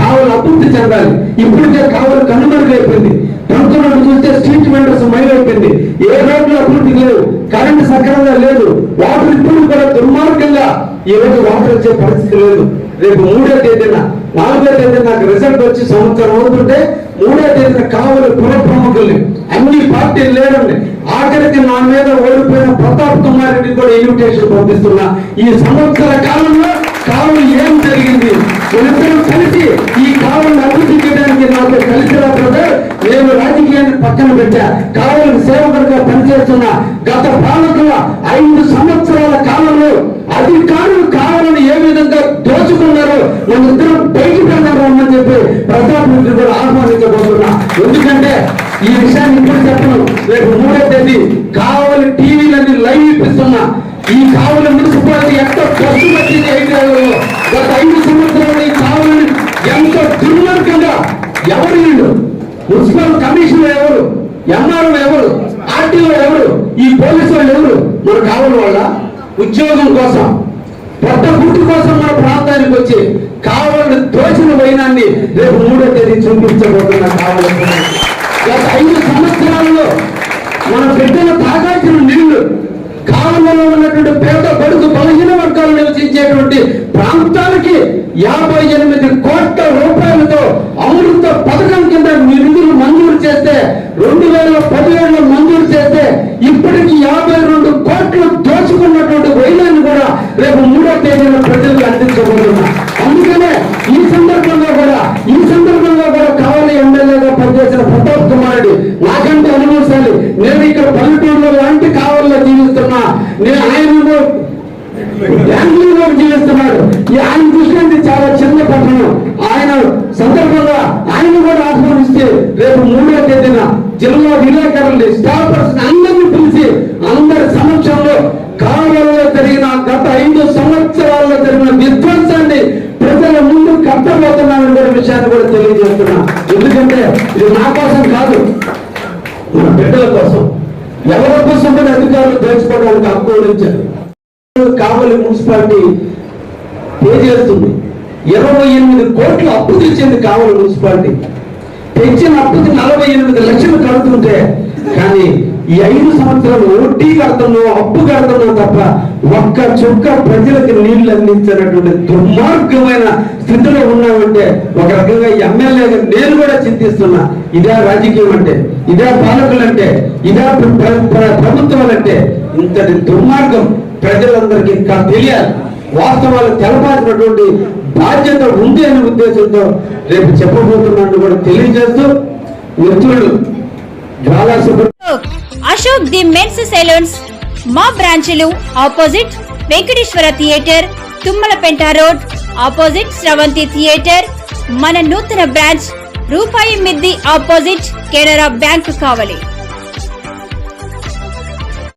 కావాలి అభివృద్ధి చెందాలి. ఇప్పటికే కావాలి కనుమరుగైపోయింది ప్రభుత్వం చూస్తే స్ట్రీట్ వెండర్స్ మైలైపోయింది ఏ రోడ్లు అభివృద్ధి లేదు కరెంట్ సక్రమంగా లేదు. వాటర్ ఇప్పుడు కూడా దుర్మార్గంగా ఈ రోజు వాటర్ వచ్చే పరిస్థితి లేదు. రేపు మూడో తేదీన నాలుగో తేదీన నాకు రిజల్ట్ వచ్చి సంవత్సరం అవుతుంటే మూడో తేదీన కావాలి పుర ప్రముఖుల్ని అన్ని పార్టీలు లేరండి ఆఖరికి నా మీద ఓడిపోయిన ప్రతాప్ కుమార్ రెడ్డి కూడా ఇన్విటేషన్ పంపిస్తున్నా. ఈ సంవత్సర కాలంలో కావులు ఏం జరిగింది? పక్కన పెట్టా. కావులకు సేవకుడిగా పనిచేస్తున్న గత పాలకుల ఐదు సంవత్సరాల కాలంలో అధికారులు కావాలని ఏ విధంగా దోచుకున్నారో మన పైకి బయటికి అని చెప్పి ప్రతాప్ రెడ్డి కూడా ఆహ్వానించబోతున్నా. ఎందుకంటే ఈ విషయాన్ని ఇప్పుడు చెప్పను. రేపు మూడో తేదీ కావాలి టీవీలన్నీ లైవ్ ఇప్పిస్తున్నా. ఈ కావుల మున్సిపాలిటీ ఎంత ఖర్చు పెట్టింది ఐదు గత ఐదు సంవత్సరాలు ఈ కావులని ఎంత దుర్మార్గంగా ఎవరు వీళ్ళు మున్సిపల్ కమిషనర్ ఎవరు ఎంఆర్ఓ ఎవరు? ఆర్టీఓ ఎవరు? ఈ పోలీసు వాళ్ళు ఎవరు? మన కావడం వల్ల ఉద్యోగం కోసం. పెద్ద గుట్టు కోసం మన ప్రాంతానికి వచ్చి కావాలని దోచిన వైనాన్ని రేపు మూడో తేదీ చూపించబోతున్న కావాలి గత ఐదు సంవత్సరాల్లో మన బిడ్డలు తాగాల్సిన నీళ్ళు కాలంలో ఉన్నటువంటి పేద బడుగు బలహీన వర్గాలు నివసించేటువంటి ప్రాంతానికి యాభై ఎనిమిది కోట్ల రూపాయలతో రెండు వేల పదిహేడులో మంజూరు చేస్తే ఇప్పటికి యాభై రెండు కోట్లు దోచుకున్నటువంటి వైనాన్ని కూడా రేపు మూడో తేదీన ప్రజలకు అందించబోతున్నా. అందుకనే ఈ సందర్భంగా కూడా ఈ సందర్భంగా కూడా కావాలి ఎమ్మెల్యేగా పనిచేసిన ప్రతాప్ కుమారుడు నాకంటే అనుభవించాలి నేను ఇక్కడ పల్లెటూరులో లాంటి కావాలలో జీవిస్తున్నా నేను ఆయన బెంగళూరులో జీవిస్తున్నాడు. ఆయన చూసినది చాలా చిన్న పట్టణం ఆయన సందర్భంగా ఆయన కూడా ఆహ్వానిస్తే రేపు మూడో తేదీన జిల్లా విలేకరుల్ని స్టాఫ్ పర్సన్ అందరినీ పిలిచి అందరి సమక్షంలో కావలలో జరిగిన గత ఐదు సంవత్సరాల్లో జరిగిన విధ్వంసాన్ని ప్రజల ముందు కట్టబోతున్నానని కూడా విషయాన్ని కూడా తెలియజేస్తున్నా. ఎందుకంటే ఇది నా కోసం కాదు మన బిడ్డల కోసం. ఎవరి కోసం కూడా అధికారులు తెలుసుకోవడానికి అనుకూలించారు కావలి మున్సిపాలిటీ పే చేస్తుంది. ఇరవై ఎనిమిది కోట్ల అప్పు తెచ్చింది కావలి మున్సిపాలిటీ. తెచ్చిన అప్పుకి నలభై ఎనిమిది లక్షలు కడుతుంటే కానీ ఈ ఐదు సంవత్సరాలు వడ్డీ కడుతున్నాం అప్పు కడుతున్నాం తప్ప ఒక్క చుక్క ప్రజలకు నీళ్ళు అందించినటువంటి దుర్మార్గమైన స్థితిలో ఉన్నామంటే ఒక రకంగా ఎమ్మెల్యేగా నేను కూడా చింతిస్తున్నా. ఇదే రాజకీయం అంటే ఇదే పాలకులంటే ఇదే ప్ర- ప్రభుత్వాలు అంటే ఇంతటి దుర్మార్గం ప్రజలందరికీ ఇంకా తెలియాలి. వాస్తవాలు తెలపాల్సినటువంటి బాధ్యత ఉంది అనే ఉద్దేశంతో రేపు చెప్పబోతున్నాను కూడా తెలియజేస్తూ మిత్రులు Jwala Ashok the men's salons మా బ్రాంచ్లు opposite Venkateswara theatre Tummalapenta road opposite Sravanthi theatre మన నూతన బ్రాంచ్ రూపాయి మిద్ది ఆపోజిట్ కెనరా బ్యాంక్ కావలి.